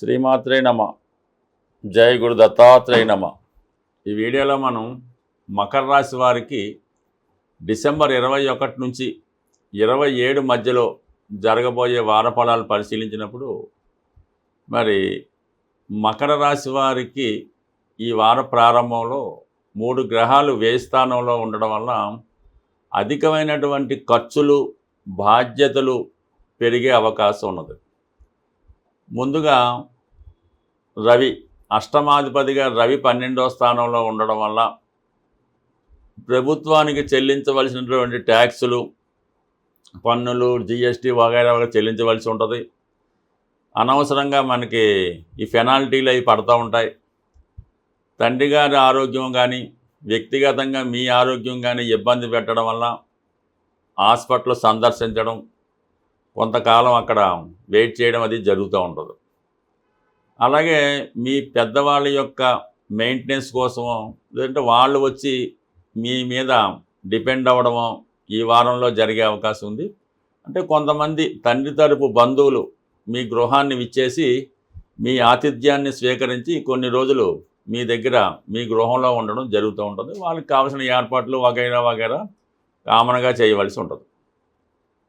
శ్రీమాత్రే నమ. జయ గురు దత్తాత్రేయ నమ. ఈ వీడియోలో మనం మకర రాశి వారికి డిసెంబర్ ఇరవై ఒకటి నుంచి ఇరవై ఏడు మధ్యలో జరగబోయే వారఫలాలు పరిశీలించినప్పుడు మరి మకర రాశి వారికి ఈ వార ప్రారంభంలో మూడు గ్రహాలు వ్యయ స్థానంలో ఉండడం వల్ల అధికమైనటువంటి ఖర్చులు బాధ్యతలు పెరిగే అవకాశం ఉన్నది. ముందుగా రవి అష్టమాధిపతిగా రవి పన్నెండవ స్థానంలో ఉండడం వల్ల ప్రభుత్వానికి చెల్లించవలసినటువంటి ట్యాక్సులు పన్నులు జిఎస్టీ వగైరా వగైరా చెల్లించవలసి ఉంటుంది. అనవసరంగా మనకి ఈ పెనాల్టీలు అవి పడుతూ ఉంటాయి. తండ్రి గారి ఆరోగ్యం కానీ వ్యక్తిగతంగా మీ ఆరోగ్యం కానీ ఇబ్బంది పెట్టడం వల్ల హాస్పిటల్ సందర్శించడం కొంతకాలం అక్కడ వెయిట్ చేయడం అది జరుగుతూ ఉంటుంది అలాగే మీ పెద్దవాళ్ళ యొక్క మెయింటెనెన్స్ కోసమో లేదంటే వాళ్ళు వచ్చి మీ మీద డిపెండ్ అవ్వడమో ఈ వారంలో జరిగే అవకాశం ఉంది. అంటే కొంతమంది తండ్రి తరపు బంధువులు మీ గృహాన్ని విచ్చేసి మీ ఆతిథ్యాన్ని స్వీకరించి కొన్ని రోజులు మీ దగ్గర మీ గృహంలో ఉండడం జరుగుతూ ఉంటుంది. వాళ్ళకి కావాల్సిన ఏర్పాట్లు వగైరా వగైరా కామన్గా చేయవలసి ఉంటుంది.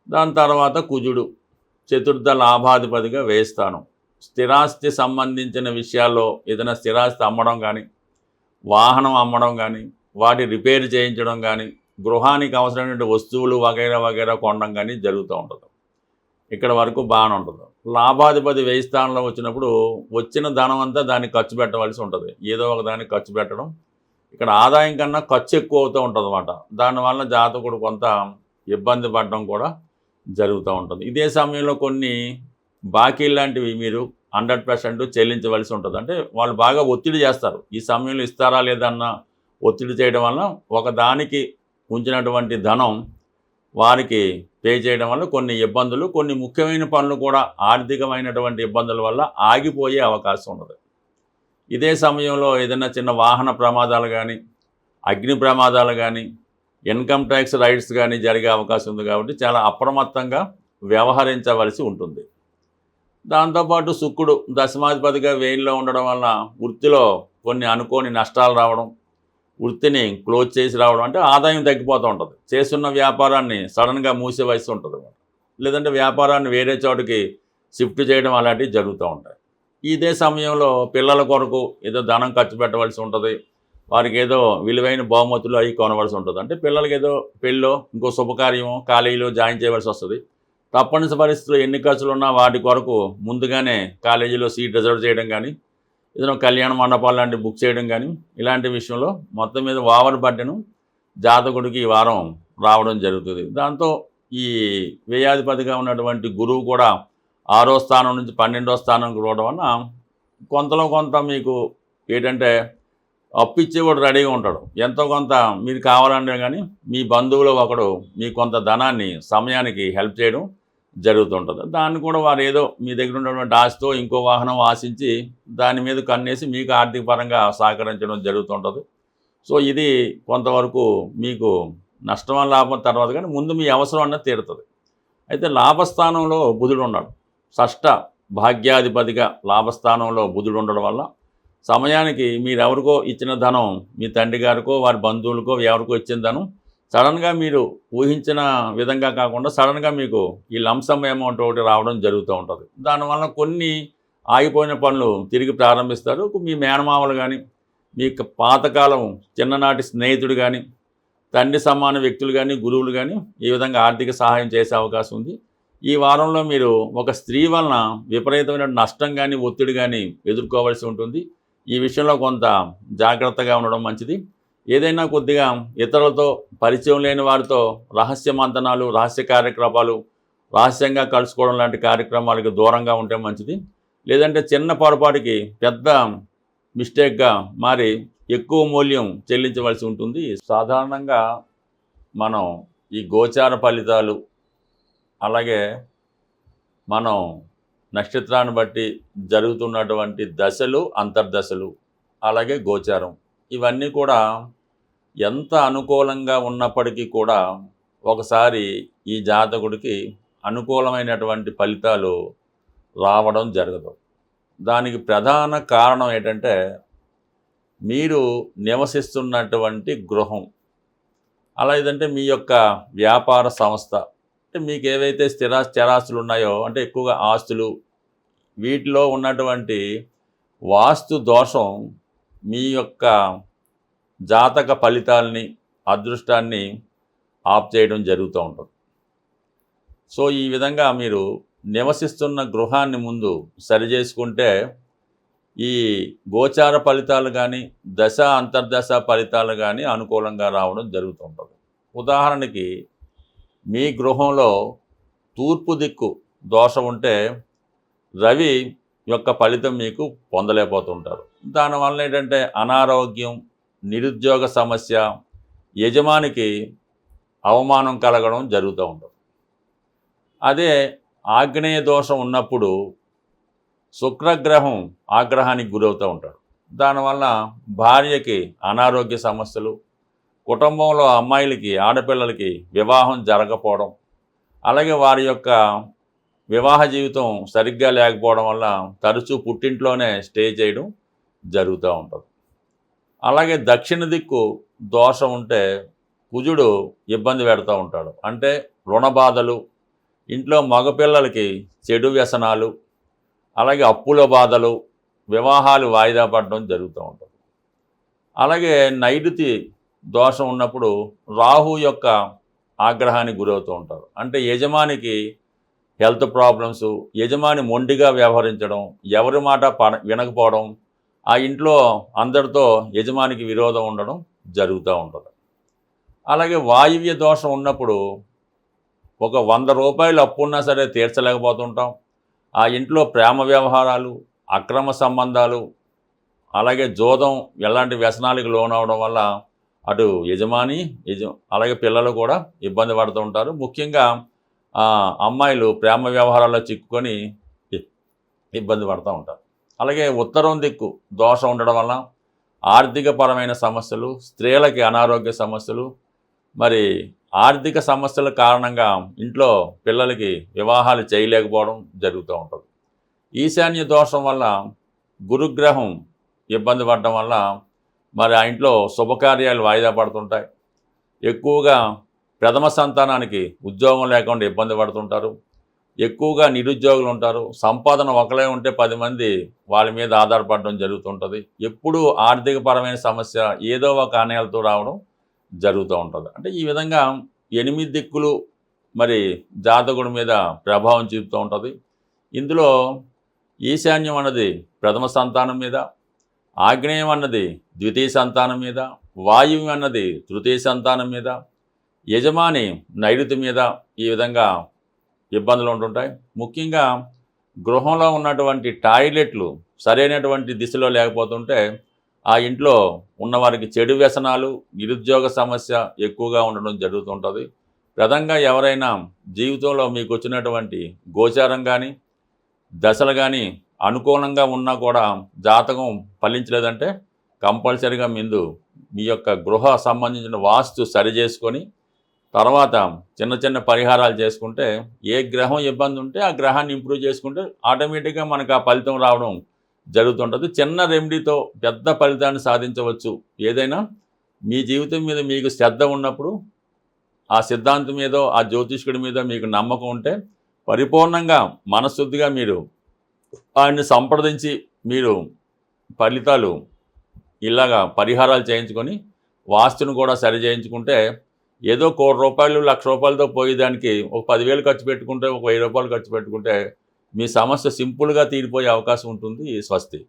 దాని తర్వాత కుజుడు చతుర్థ లాభాధిపతిగా వేస్తాను స్థిరాస్తి సంబంధించిన విషయాల్లో ఏదైనా స్థిరాస్తి అమ్మడం కానీ వాహనం అమ్మడం కానీ వాటి రిపేర్ చేయించడం కానీ గృహానికి అవసరమైన వస్తువులు వగైరా వగైరా కొనడం కానీ జరుగుతూ ఉంటుంది. ఇక్కడ వరకు బాగానే ఉంటుంది. లాభాధిపతి వ్యయ స్థానంలో వచ్చినప్పుడు వచ్చిన ధనం అంతా దాన్ని ఖర్చు పెట్టవలసి ఉంటుంది. ఏదో ఒక దానికి ఖర్చు పెట్టడం. ఇక్కడ ఆదాయం కన్నా ఖర్చు ఎక్కువ అవుతూ ఉంటుంది అనమాట దానివల్ల జాతకుడు కొంత ఇబ్బంది పడడం కూడా జరుగుతూ ఉంటుంది. ఇదే సమయంలో కొన్ని బాకీలు లాంటివి మీరు హండ్రెడ్ పర్సెంట్ చెల్లించవలసి ఉంటుంది. అంటే వాళ్ళు బాగా ఒత్తిడి చేస్తారు. ఈ సమయంలో ఇస్తారా లేదన్న ఒత్తిడి చేయడం వల్ల ఒకదానికి ఉంచినటువంటి ధనం వారికి పే చేయడం వల్ల కొన్ని ఇబ్బందులు కొన్ని ముఖ్యమైన పనులు కూడా ఆర్థికమైనటువంటి ఇబ్బందుల వల్ల ఆగిపోయే అవకాశం ఉన్నది. ఇదే సమయంలో ఏదైనా చిన్న వాహన ప్రమాదాలు కానీ అగ్ని ప్రమాదాలు కానీ ఇన్కమ్ ట్యాక్స్ రైట్స్ కానీ జరిగే అవకాశం ఉంది కాబట్టి చాలా అప్రమత్తంగా వ్యవహరించవలసి ఉంటుంది. దాంతోపాటు శుక్రుడు దశమాధిపతిగా వేయిల్లో ఉండడం వలన వృత్తిలో కొన్ని అనుకోని నష్టాలు రావడం వృత్తిని క్లోజ్ చేసి రావడం అంటే ఆదాయం తగ్గిపోతూ ఉంటుంది. చేస్తున్న వ్యాపారాన్ని సడన్గా మూసేవలసి ఉంటుంది లేదంటే వ్యాపారాన్ని వేరే చోటుకి షిఫ్ట్ చేయడం అలాంటివి జరుగుతూ ఉంటాయి. ఇదే సమయంలో పిల్లల కొరకు ఏదో ధనం ఖర్చు పెట్టవలసి ఉంటుంది. వారికి ఏదో విలువైన బహుమతులు అవి కొనవలసి ఉంటుంది. అంటే పిల్లలకి ఏదో పెళ్ళో ఇంకో శుభకార్యమో కాలేజీలో జాయిన్ చేయవలసి వస్తుంది. తప్పనిసరి పరిస్థితుల్లో ఎన్ని ఖర్చులు ఉన్నా వాటి కొరకు ముందుగానే కాలేజీలో సీట్ రిజర్వ్ చేయడం కానీ ఏదైనా కళ్యాణ మండపాలు లాంటివి బుక్ చేయడం కానీ ఇలాంటి విషయంలో మొత్తం మీద ఓవర్ బడ్డను జాతకుడికి ఈ వారం రావడం జరుగుతుంది. దాంతో ఈ వ్యయాధిపతిగా ఉన్నటువంటి గురువు కూడా ఆరో స్థానం నుంచి పన్నెండో స్థానం కూడా వలన కొంతలో కొంత మీకు ఏంటంటే అప్పు ఇచ్చేవాడు రెడీగా ఉంటాడు. ఎంతో కొంత మీరు కావాలంటే కానీ మీ బంధువులు ఒకడు మీ కొంత ధనాన్ని సమయానికి హెల్ప్ చేయడం జరుగుతుంటుంది. దాన్ని కూడా వారు ఏదో మీ దగ్గర ఉన్నటువంటి ఆశతో ఇంకో వాహనం ఆశించి దాని మీద కన్నేసి మీకు ఆర్థిక పరంగా సహకరించడం జరుగుతుంటుంది. సో ఇది కొంతవరకు మీకు నష్టం లాభం తర్వాత కానీ ముందు మీ అవసరం అన్నది తీరుతుంది. అయితే లాభస్థానంలో బుధుడు ఉన్నాడు. షష్ట భాగ్యాధిపతిగా లాభస్థానంలో బుధుడు ఉండడం వల్ల సమయానికి మీరెవరికో ఇచ్చిన ధనం మీ తండ్రి గారికో వారి బంధువులకో ఎవరికో ఇచ్చిన ధనం సడన్గా మీరు ఊహించిన విధంగా కాకుండా సడన్గా మీకు ఈ లంసమ్ అమౌంట్ ఒకటి రావడం జరుగుతూ ఉంటుంది. దానివల్ల కొన్ని ఆగిపోయిన పనులు తిరిగి ప్రారంభిస్తారు. మీ మేనమామలు కానీ మీ పాతకాలం చిన్ననాటి స్నేహితుడు కానీ తండ్రి సమాన వ్యక్తులు కానీ గురువులు కానీ ఈ విధంగా ఆర్థిక సహాయం చేసే అవకాశం ఉంది. ఈ వారంలో మీరు ఒక స్త్రీ వలన విపరీతమైన నష్టం కానీ ఒత్తిడి కానీ ఎదుర్కోవాల్సి ఉంటుంది. ఈ విషయంలో కొంత జాగ్రత్తగా ఉండడం మంచిది. ఏదైనా కొద్దిగా ఇతరులతో పరిచయం లేని వారితో రహస్య మంతనాలు రహస్య కార్యక్రమాలు రహస్యంగా కలుసుకోవడం లాంటి కార్యక్రమాలకు దూరంగా ఉంటే మంచిది. లేదంటే చిన్న పొరపాటుకి పెద్ద మిస్టేక్గా మారి ఎక్కువ మూల్యం చెల్లించవలసి ఉంటుంది. సాధారణంగా మనం ఈ గోచార ఫలితాలు అలాగే మనం నక్షత్రాన్ని బట్టి జరుగుతున్నటువంటి దశలు అంతర్దశలు అలాగే గోచారం. ఇవన్నీ కూడా ఎంత అనుకూలంగా ఉన్నప్పటికీ కూడా ఒకసారి ఈ జాతకుడికి అనుకూలమైనటువంటి ఫలితాలు రావడం జరగదు. దానికి ప్రధాన కారణం ఏంటంటే మీరు నివసిస్తున్నటువంటి గృహం అలా ఏదంటే మీ యొక్క వ్యాపార సంస్థ మీకు ఏవైతే స్థిర స్థిరాస్తులు ఉన్నాయో అంటే ఎక్కువగా ఆస్తులు వీటిలో ఉన్నటువంటి వాస్తు దోషం మీ యొక్క జాతక ఫలితాలని అదృష్టాన్ని ఆఫ్ చేయడం జరుగుతూ ఉంటుంది. సో ఈ విధంగా మీరు నివసిస్తున్న గృహాన్ని ముందు సరి చేసుకుంటే ఈ గోచార ఫలితాలు కానీ దశ అంతర్దశ ఫలితాలు కానీ అనుకూలంగా రావడం జరుగుతుంటుంది ఉదాహరణకి మీ గృహంలో తూర్పు దిక్కు దోషం ఉంటే రవి యొక్క ఫలితం మీకు పొందలేకపోతుంటారు. దానివల్ల ఏంటంటే అనారోగ్యం నిరుద్యోగ సమస్య యజమానికి అవమానం కలగడం జరుగుతూ ఉంటుంది అదే ఆగ్నేయ దోషం ఉన్నప్పుడు శుక్రగ్రహం ఆగ్రహానికి గురవుతూ ఉంటాడు. దానివల్ల భార్యకి అనారోగ్య సమస్యలు కుటుంబంలో అమ్మాయిలకి ఆడపిల్లలకి వివాహం జరగకపోవడం అలాగే వారి యొక్క వివాహ జీవితం సరిగ్గా లేకపోవడం వల్ల తరచూ పుట్టింట్లోనే స్టే చేయడం జరుగుతూ ఉంటుంది. అలాగే దక్షిణ దిక్కు దోషం ఉంటే కుజుడు ఇబ్బంది పెడుతూ ఉంటాడు. అంటే రుణ బాధలు ఇంట్లో మగపిల్లలకి చెడు వ్యసనాలు అలాగే అప్పుల బాధలు వివాహాలు వాయిదా పడడం జరుగుతూ ఉంటుంది. అలాగే నైరుతి దోషం ఉన్నప్పుడు రాహు యొక్క ఆగ్రహానికి గురవుతూ ఉంటారు. అంటే యజమానికి హెల్త్ ప్రాబ్లమ్స్ యజమాని మొండిగా వ్యవహరించడం ఎవరి మాట పడ వినకపోవడం ఆ ఇంట్లో అందరితో యజమానికి విరోధం ఉండడం జరుగుతూ ఉంటుంది. అలాగే వాయువ్య దోషం ఉన్నప్పుడు ఒక వంద రూపాయలు అప్పున్నా సరే తీర్చలేకపోతుంటాం. ఆ ఇంట్లో ప్రేమ వ్యవహారాలు అక్రమ సంబంధాలు అలాగే జోదం ఎలాంటి వ్యసనాలకు లోనవడం వల్ల అటు యజమాని యజ అలాగే పిల్లలు కూడా ఇబ్బంది పడుతూ ఉంటారు. ముఖ్యంగా అమ్మాయిలు ప్రేమ వ్యవహారాల్లో చిక్కుకొని ఇబ్బంది పడుతూ ఉంటారు. అలాగే ఉత్తరం దిక్కు దోషం ఉండడం వల్ల ఆర్థికపరమైన సమస్యలు స్త్రీలకి అనారోగ్య సమస్యలు మరి ఆర్థిక సమస్యల కారణంగా ఇంట్లో పిల్లలకి వివాహాలు చేయలేకపోవడం జరుగుతూ ఉంటుంది. ఈశాన్య దోషం వల్ల గురుగ్రహం ఇబ్బంది పడడం వల్ల మరి ఆ ఇంట్లో శుభకార్యాలు వాయిదా పడుతుంటాయి. ఎక్కువగా ప్రథమ సంతానానికి ఉద్యోగం లేకుండా ఇబ్బంది పడుతుంటారు. ఎక్కువగా నిరుద్యోగులు ఉంటారు. సంపాదన ఒకలే ఉంటే పది మంది వాళ్ళ మీద ఆధారపడడం జరుగుతుంటుంది. ఎప్పుడూ ఆర్థికపరమైన సమస్య ఏదో ఒక ఆనయాలతో రావడం జరుగుతూ ఉంటుంది. అంటే ఈ విధంగా ఎనిమిది దిక్కులు మరి జాతకుడి మీద ప్రభావం చూపుతూ ఉంటుంది. ఇందులో ఈశాన్యం అన్నది ప్రథమ సంతానం మీద ఆగ్నేయం అన్నది ద్వితీయ సంతానం మీద వాయువు అన్నది తృతీయ సంతానం మీద యజమాని నైరుతి మీద ఈ విధంగా ఇబ్బందులు ఉంటుంటాయి. ముఖ్యంగా గృహంలో ఉన్నటువంటి టాయిలెట్లు సరైనటువంటి దిశలో లేకపోతుంటే ఆ ఇంట్లో ఉన్నవారికి చెడు వ్యసనాలు నిరుద్యోగ సమస్య ఎక్కువగా ఉండడం జరుగుతుంటుంది. ప్రధానంగా ఎవరైనా జీవితంలో మీకు వచ్చినటువంటి గోచారం కానీ దశలు కానీ అనుకూలంగా ఉన్నా కూడా జాతకం ఫలించలేదంటే కంపల్సరీగా ముందు మీ యొక్క గృహ సంబంధించిన వాస్తు సరి చేసుకొని తర్వాత చిన్న చిన్న పరిహారాలు చేసుకుంటే ఏ గ్రహం ఇబ్బంది ఉంటే ఆ గ్రహాన్ని ఇంప్రూవ్ చేసుకుంటే ఆటోమేటిక్గా మనకు ఆ ఫలితం రావడం జరుగుతుంటుంది. చిన్న రెమెడీతో పెద్ద ఫలితాన్ని సాధించవచ్చు. ఏదైనా మీ జీవితం మీద మీకు శ్రద్ధ ఉన్నప్పుడు ఆ సిద్ధాంతం మీద ఆ జ్యోతిష్కుడి మీద మీకు నమ్మకం ఉంటే పరిపూర్ణంగా మనశుద్ధిగా మీరు ఆయన్ని సంప్రదించి మీరు ఫలితాలు ఇలాగా పరిహారాలు చేయించుకొని వాస్తును కూడా సరి చేయించుకుంటే ఏదో కోటి రూపాయలు లక్ష రూపాయలతో పోయేదానికి ఒక పదివేలు ఖర్చు పెట్టుకుంటే ఒక వెయ్యి రూపాయలు ఖర్చు పెట్టుకుంటే మీ సమస్య సింపుల్గా తీరిపోయే అవకాశం ఉంటుంది స్వస్తి.